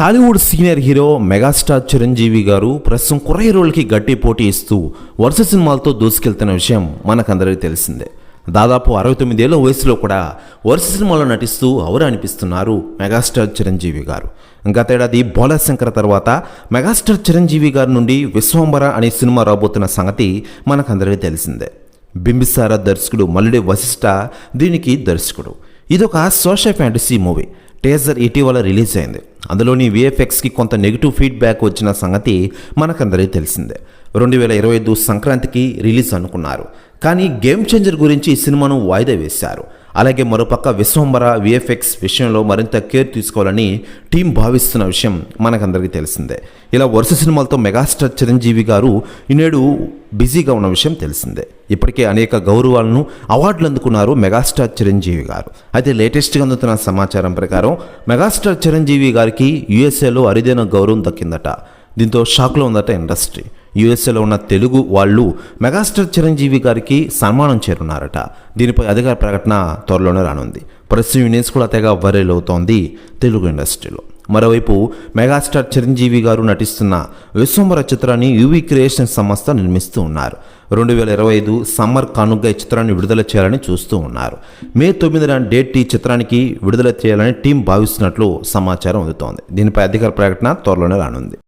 Tollywood senior hero megastar Chiranjeevi garu ప్రస్తుతం కుర్రై రోల్కి గట్టి పోటీ ఇస్తూ వరుస సినిమాలతో దూసుకెళ్తున్న విషయం మనకందరికీ తెలిసిందే. దాదాపు అరవై తొమ్మిదేళ్ళ వయసులో కూడా వరుస సినిమాలో నటిస్తూ అవరు అనిపిస్తున్నారు మెగాస్టార్ చిరంజీవి గారు. గతేడాది శంకర్ తర్వాత మెగాస్టార్ చిరంజీవి గారి నుండి విశ్వంబర అనే సినిమా రాబోతున్న సంగతి మనకందరికీ తెలిసిందే. బింబిసార దర్శకుడు మల్లుడి వశిష్ట దీనికి దర్శకుడు. ఇదొక సోషల్ ఫ్యాంటసీ మూవీ. టేజర్ ఇటీవల రిలీజ్ అయింది. అందులోని విఎఫ్ఎక్స్కి కొంత నెగిటివ్ ఫీడ్బ్యాక్ వచ్చిన సంగతి మనకందరికీ తెలిసిందే. రెండు వేల ఇరవై ఐదు సంక్రాంతికి రిలీజ్ అనుకున్నారు. కానీ గేమ్ చేంజర్ గురించి సినిమాను వాయిదా వేశారు. అలాగే మరోపక్క విశ్వంబర విఎఫ్ఎక్స్ విషయంలో మరింత కేర్ తీసుకోవాలని టీం భావిస్తున్న విషయం మనకందరికీ తెలిసిందే. ఇలా వరుస సినిమాలతో మెగాస్టార్ చిరంజీవి గారు ఈనేడు బిజీగా ఉన్న విషయం తెలిసిందే. ఇప్పటికే అనేక గౌరవాలను అవార్డులు అందుకున్నారు మెగాస్టార్ చిరంజీవి గారు. అయితే లేటెస్ట్గా అందుతున్న సమాచారం ప్రకారం మెగాస్టార్ చిరంజీవి గారికి యుఎస్ఏలో అరుదైన గౌరవం దక్కిందట. దీంతో షాక్లో ఉందట ఇండస్ట్రీ. యుఎస్ఏలో ఉన్న తెలుగు వాళ్ళు మెగాస్టార్ చిరంజీవి గారికి సన్మానం చేరున్నారట. దీనిపై అధికార ప్రకటన త్వరలోనే రానుంది. ప్రస్తుతం ఈ కూడా తెగ వైరల్ అవుతోంది తెలుగు ఇండస్ట్రీలో. మరోవైపు మెగాస్టార్ చిరంజీవి గారు నటిస్తున్న విశ్వంబర చిత్రాన్ని యూవీ క్రియేషన్ సంస్థ నిర్మిస్తూ ఉన్నారు. రెండు వేల ఇరవై ఐదు సమ్మర్ కానుగ్గా ఈ చిత్రాన్ని విడుదల చేయాలని చూస్తూ ఉన్నారు. మే తొమ్మిదిన డేట్ ఈ చిత్రానికి విడుదల చేయాలని టీం భావిస్తున్నట్లు సమాచారం అందుతోంది. దీనిపై అధికార ప్రకటన త్వరలోనే రానుంది.